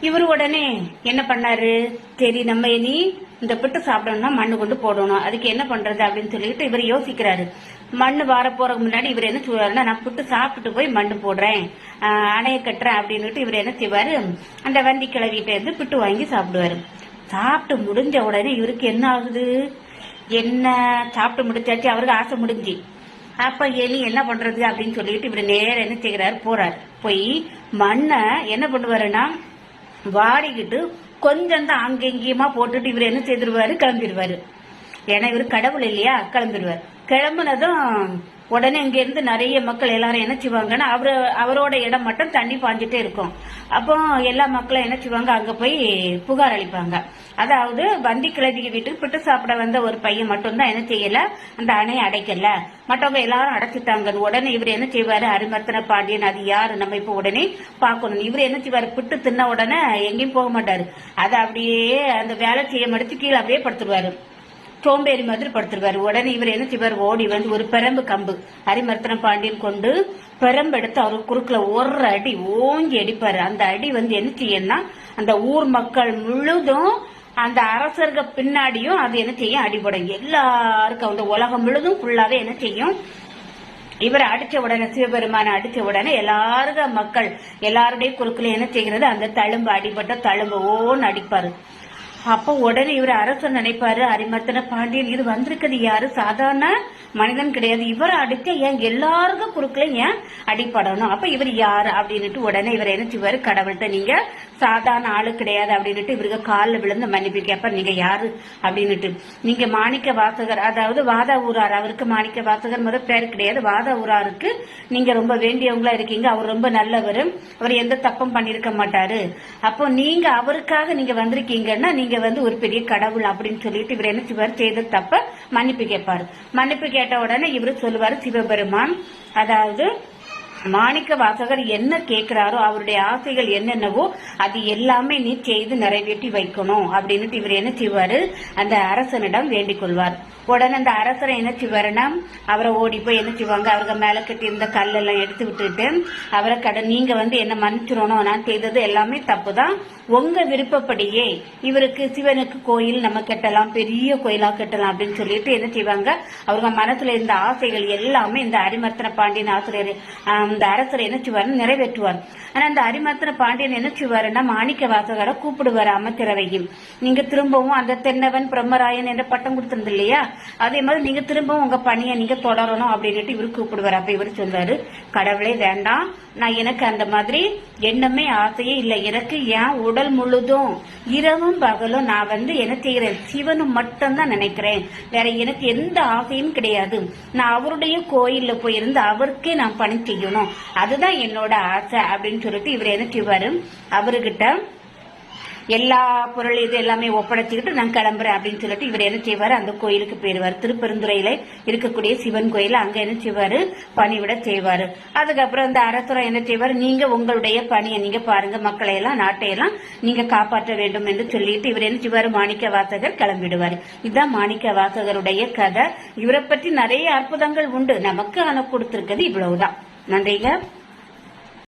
இவர் உடனே என்ன பண்ணாரு? சரி நம்ம இனி இந்த பிட்டு சாப்பிடணும்னா மண்ணு கொண்டு போடணும். அதுக்கு என்ன பண்றது அப்படின்னு சொல்லிட்டு இவர் யோசிக்கிறாரு. மண்ணு வார போறதுக்கு முன்னாடி இவர் என்ன செய்வாருன்னா நான் புட்டு சாப்பிட்டு போய் மண்ணு போடுறேன். ஆஹ் அணைய கட்டுறேன் அப்படின்னுட்டு இவர் என்ன செய்வாரு? அந்த வந்தி கிளவிட்ட இருந்து பிட்டு வாங்கி சாப்பிடுவாரு. சாப்பிட்டு முடிஞ்ச உடனே இவருக்கு என்ன ஆகுது? என்ன? சாப்பிட்டு முடிச்சாச்சு அவருக்கு ஆசை முடிஞ்சு. அப்ப இனி என்ன பண்றது அப்படின்னு சொல்லிட்டு இவர் நேரம் என்ன செய்கிறாரு? போறாரு. போய் மண்ணை என்ன பண்ணுவாருன்னா வாடிக்கிட்டு கொஞ்சம் தான் அங்கெங்கேயுமா போட்டுட்டு இவர் என்ன செய்திருவாரு கிளம்பிடுவாரு ஏன்னா இவர் கடவுள் இல்லையா? கிளம்பிடுவார் கிளம்புனதும் உடனே இங்கேருந்து நிறைய மக்கள் எல்லாரும் என்ன செய்வாங்கன்னா அவரு அவரோட இடம் மட்டும் தண்ணி பாஞ்சிட்டே இருக்கும். அப்போ எல்லா மக்களும் என்ன செய்வாங்க அங்க போய் புகார் அளிப்பாங்க. அதாவது வந்தி கிளவிக்கு வீட்டுக்கு பிட்டு சாப்பிட வந்த ஒரு பையன் மட்டும்தான் என்ன செய்யல அந்த அணையை அடைக்கல. மற்றவங்க எல்லாரும் அடைச்சிட்டாங்க. உடனே இவர் என்ன செய்வாரு அரிமர்த்தன பாண்டியன் அது யாரு நம்ம இப்ப உடனே பார்க்கணும். இவர் என்ன செய்வாரு பிட்டு தின்ன உடனே எங்கேயும் போக மாட்டாரு. அதை அப்படியே அந்த வேலை செய்ய மடிச்சு கீழே அப்படியே படுத்துருவாரு. சோம்பேறி மாதிரி படுத்துருவாரு உடனே இவர் என்ன செய்வார்? ஓடி வந்து ஒரு பெரம்பு கம்பு ஹரிமர்த்தன பாண்டியன் கொண்டு பெரம்பு எடுத்து அவர் குறுக்குல ஒரு அடி ஓங்கி அடிப்பாரு. அந்த அடி வந்து என்ன செய்யணும்னா அந்த ஊர் மக்கள் முழுதும் அந்த அரசர்கள் பின்னாடியும் அது என்ன செய்யும்? அடிபடும். எல்லாருக்கும் அந்த உலகம் முழுதும் ஃபுல்லாவே என்ன செய்யும்? இவர் அடிச்ச உடனே சிவபெருமான அடிச்ச உடனே எல்லாருக்கும் மக்கள் எல்லாருடைய குறுக்குல என்ன செய்கிறது? அந்த தழும்பு அடிபட்ட தழும்பு ஓன்னு அடிப்பாரு. அப்ப உடனே இவர் அரசர் நினைப்பாரு அரிமர்த்தன பாண்டியன் இது வந்திருக்கிறது யாரு? சாதாரண மனிதன் கிடையாது. இவர் அடுத்து ஏன் எல்லாருக்கும் குறுக்கல ஏன் அடிப்படணும் அப்ப இவர் யாரு அப்படின்னுட்டு உடனே இவர் என்ன செய்வாரு? கடவுள்கிட்ட நீங்க சாதாரண ஆளு கிடையாது அப்படின்னுட்டு இவருக்கு காலில் விழுந்து மன்னிப்பு கேப்ப நீங்க யாரு அப்படின்னுட்டு. நீங்க மாணிக்க வாசகர் அதாவது வாதா ஊரார். அவருக்கு மாணிக்க வாசகர் முத பேர் கிடையாது. வாதா ஊராருக்கு நீங்க ரொம்ப வேண்டியவங்களா இருக்கீங்க. அவர் ரொம்ப நல்லவர். அவர் எந்த தப்பும் பண்ணிருக்க மாட்டாரு. அப்போ நீங்க அவருக்காக நீங்க வந்திருக்கீங்கன்னா நீங்க வந்து ஒரு பெரிய கடவுள் அப்படின்னு சொல்லிட்டு இவர் என்ன செய்வார்? செய்த தப்ப மன்னிப்பு கேட்பாரு. மன்னிப்பு கேட்ட உடனே இவரு சொல்லுவாரு சிவபெருமான் அதாவது மாணிக்க வாசகர் என்ன கேட்கிறாரோ அவருடைய ஆசைகள் என்னென்னவோ அது எல்லாமே நீ செய்து நிறைவேற்றி வைக்கணும் அப்படின்னுட்டு இவர் என்ன செய்வாரு? அந்த அரசனிடம் வேண்டிக் கொள்வார். உடனே அந்த அரசரை என்ன செய்வாருன்னா அவரை ஓடி போய் என்ன செய்வாங்க? அவருக்கு மேல கட்டி இருந்த கல்லெல்லாம் எடுத்து விட்டுட்டு அவரை கட நீங்க வந்து என்ன மன்னிச்சிடணும்? நான் செய்தது எல்லாமே தப்பு தான் உங்க விருப்பப்படியே இவருக்கு சிவனுக்கு கோயில் நம்ம கட்டலாம் பெரிய கோயிலா கட்டலாம் அப்படின்னு சொல்லிட்டு என்ன செய்வாங்க? அவங்க மனசுல இருந்த ஆசைகள் எல்லாமே இந்த அரிமர்த்தன பாண்டியன் ஆசிரியர் இந்த அரசர் என்ன செய்வார் நிறைவேற்றுவார். ஆனா இந்த அரிமர்த்தன பாண்டியன் என்ன செய்வாருன்னா மாணிக்க வாசகரை கூப்பிடுவார் அமைச்சரவையும் நீங்க திரும்பவும் அந்த தென்னவன் பிரம்மராயன் என்ற பட்டம் கொடுத்திருந்தது இல்லையா? அதே மாதிரி நீங்க திரும்பவும் உங்க பணியை நீங்க தொடரணும் அப்படின்னுட்டு இவர் கூப்பிடுவார். அப்ப இவர் சொல்றாரு கடவுளே வேண்டாம். நான் எனக்கு அந்த மாதிரி எண்ணமே ஆசையே இல்லை. எனக்கு என் உடல் முழுதும் இரவும் பகலும் நான் வந்து என்ன செய்கிறேன்? சிவனும் மட்டும்தான் நினைக்கிறேன். வேற எனக்கு எந்த ஆசையும் கிடையாது. நான் அவருடைய கோயில்ல போயிருந்து அவருக்கே நான் பணி செய்யணும். அதுதான் என்னோட ஆசை அப்படின்னு சொல்லிட்டு இவர் என்ன செய்வாரு? அவர்கிட்ட எல்லா பொருள் இது எல்லாமே ஒப்படைச்சுக்கிட்டு நான் கிளம்புறேன் அப்படின்னு சொல்லிட்டு இவர் என்ன செய்வாரு? அந்த கோயிலுக்கு போயிருவார் திருப்பெருந்துறையில இருக்கக்கூடிய சிவன் கோயில் அங்க என்ன செய்வாரு? பணிவிட செய்வாரு. அதுக்கப்புறம் இந்த அரசுரம் என்ன செய்வாரு? நீங்க உங்களுடைய பணியை நீங்க பாருங்க. மக்களை எல்லாம் நாட்டை எல்லாம் நீங்க காப்பாற்ற வேண்டும் என்று சொல்லிட்டு இவர் என்ன செய்வாரு? மாணிக்க வாசகர் கிளம்பிடுவார். இதுதான் மாணிக்க வாசகருடைய கதை. இவரை பற்றி நிறைய அற்புதங்கள் உண்டு. நமக்கு ஆன கொடுத்திருக்கிறது இவ்வளவுதான். நன்றிங்க.